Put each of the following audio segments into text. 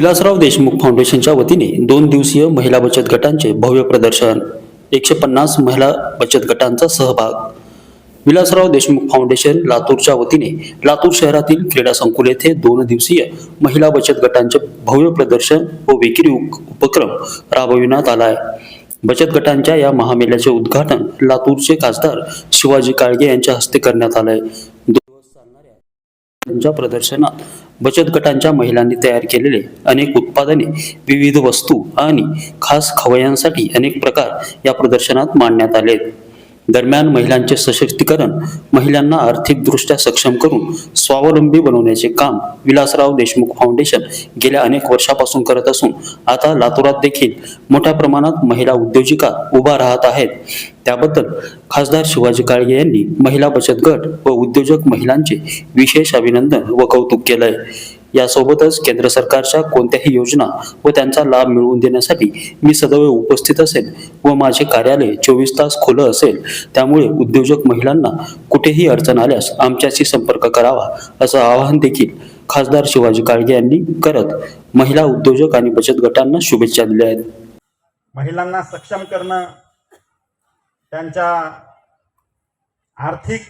विलासराव देशमुख फाउंडेशनच्या वतीने दोन दिवसीय महिला बचत गटांचे भव्य प्रदर्शन एकशे पन्नास महिला बचत गटांचा सहभाग. विलासराव देशमुख फाउंडेशन लातूरच्या वतीने लातूर शहरातील क्रीडा संकुल येथे दोन दिवसीय महिला बचत गटांचे भव्य प्रदर्शन व विक्री उप- उपक्रम राबविण्यात आला आहे बचत गटांच्या या महामेळ्याचे उद्घाटन लातूरचे खासदार शिवाजी काळगे यांच्या हस्ते करण्यात आलंय. त्यांच्या प्रदर्शनात बचत गटांच्या महिलांनी तयार केलेले अनेक उत्पादने विविध वस्तू आणि खास खवयांसाठी अनेक प्रकार या प्रदर्शनात मांडण्यात आले दरम्यान महिलांचे सशक्तीकरण महिलांना आर्थिकदृष्ट्या सक्षम करून स्वावलंबी बनवण्याचे काम विलासराव देशमुख फाउंडेशन गेल्या अनेक वर्षापासून करत असून आता लातूरात देखील मोठ्या प्रमाणात महिला उद्योजिका उभा राहत आहेत. त्याबद्दल खासदार शिवाजी काळगे यांनी महिला बचत गट व उद्योजक महिलांचे विशेष अभिनंदन व कौतुक केलंय. यासोबतच केंद्र सरकारच्या कोणत्याही योजना व त्यांचा लाभ मिळवून देण्यासाठी मी सदैव उपस्थित असेल व माझे कार्यालय चोवीस तास खुलं असेल त्यामुळे उद्योजक महिलांना कुठेही अडचण आल्यास आमच्याशी संपर्क करावा असं आवाहन देखील खासदार शिवाजी काळगे यांनी करत महिला उद्योजक आणि बचत गटांना शुभेच्छा दिल्या आहेत. महिलांना सक्षम करणं त्यांच्या आर्थिक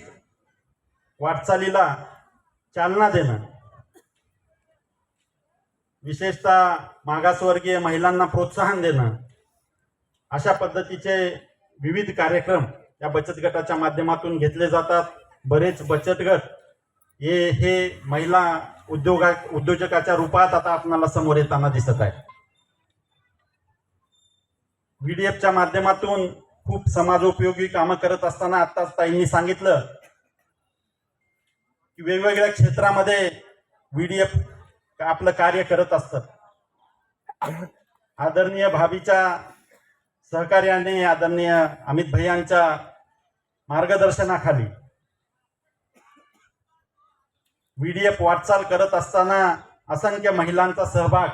वाटचालीला चालना देणं विशेषतः मागासवर्गीय महिलांना प्रोत्साहन देणं अशा पद्धतीचे विविध कार्यक्रम या बचत गटाच्या माध्यमातून घेतले जातात. बरेच बचत गट हे हे महिला उद्योगा उद्योजकाच्या रूपात आता आपणाला समोर येताना दिसत आहे व्हीडीएफच्या माध्यमातून खूप समाजोपयोगी कामं करत असताना आत्ताच ताईंनी सांगितलं की वेगवेगळ्या क्षेत्रामध्ये व्हीडीएफ आपलं कार्य करत असतात. आदरणीय भाभीच्या सहकार्याने आदरणीय अमित भैयांच्या मार्गदर्शनाखाली व्हीडीएफ वाटचाल करत असताना असंख्य महिलांचा सहभाग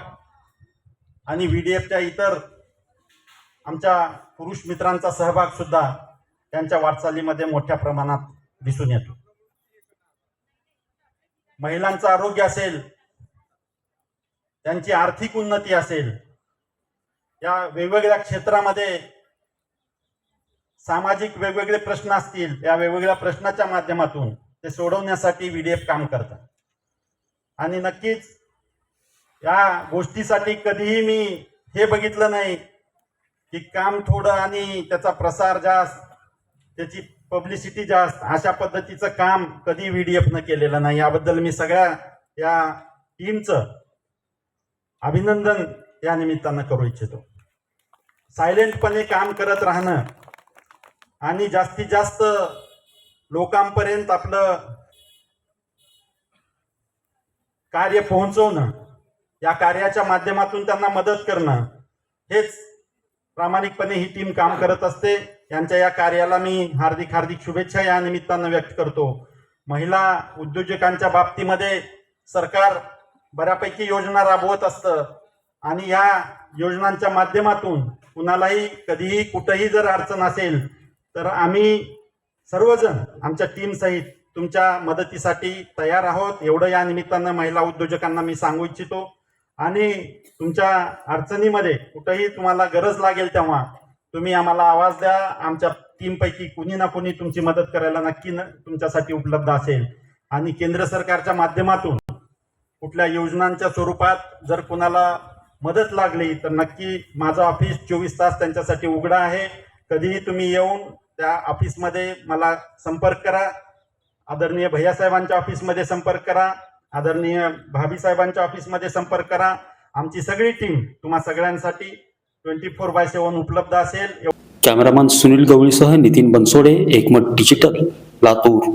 आणि व्हीडीएफच्या इतर आमच्या पुरुष मित्रांचा सहभाग सुद्धा त्यांच्या वाटचालीमध्ये मोठ्या प्रमाणात दिसून येतो. महिलांचं आरोग्य असेल त्यांची आर्थिक उन्नती असेल या वेगवेगळ्या क्षेत्रामध्ये सामाजिक वेगवेगळे प्रश्न असतील या वेगवेगळ्या प्रश्नाच्या माध्यमातून ते सोडवण्यासाठी व्हीडीएफ काम करतात. आणि नक्कीच या गोष्टीसाठी कधीही मी हे बघितलं नाही की काम थोडं आणि त्याचा प्रसार जास्त त्याची पब्लिसिटी जास्त अशा पद्धतीचं काम कधी व्हीडीएफ न केलेलं नाही. याबद्दल मी सगळ्या या टीमचं अभिनंदन या निमित्तानं करू इच्छितो. सायलेंटपणे काम करत राहणं आणि जास्तीत जास्त लोकांपर्यंत आपलं कार्य पोहोचवणं या कार्याच्या माध्यमातून त्यांना मदत करणं हेच प्रामाणिकपणे ही टीम काम करत असते. यांच्या या कार्याला मी हार्दिक हार्दिक शुभेच्छा या निमित्तानं व्यक्त करतो. महिला उद्योजकांच्या बाबतीमध्ये सरकार बऱ्यापैकी योजना राबवत असतं. आणि या योजनांच्या माध्यमातून कुणालाही कधीही कुठंही जर अडचण असेल तर आम्ही सर्वजण आमच्या टीमसहित तुमच्या मदतीसाठी तयार आहोत. एवढं या निमित्तानं महिला उद्योजकांना मी सांगू इच्छितो. आणि तुमच्या अडचणीमध्ये कुठंही तुम्हाला गरज लागेल तेव्हा तुम्ही आम्हाला आवाज द्या. आमच्या टीमपैकी कुणी ना कुणी तुमची मदत करायला नक्की न तुमच्यासाठी उपलब्ध असेल. आणि केंद्र सरकारच्या माध्यमातून कुठल्या योजनांच्या स्वरूपात जर कुणाला मदत लागली तर नक्की माझं ऑफिस चोवीस तास त्यांच्यासाठी उघडं आहे. कधीही तुम्ही येऊन त्या ऑफिसमध्ये मला संपर्क करा. आदरणीय भैयासाहेबांच्या ऑफिसमध्ये संपर्क करा. आदरणीय भाभी साहेबांच्या ऑफिसमध्ये संपर्क करा. आमची सगळी टीम तुम्हा सगळ्यांसाठी ट्वेंटी फोर बाय सेवन उपलब्ध असेल. कॅमेरामन सुनील गवळीसह नितीन बनसोडे एकमत digital Latur.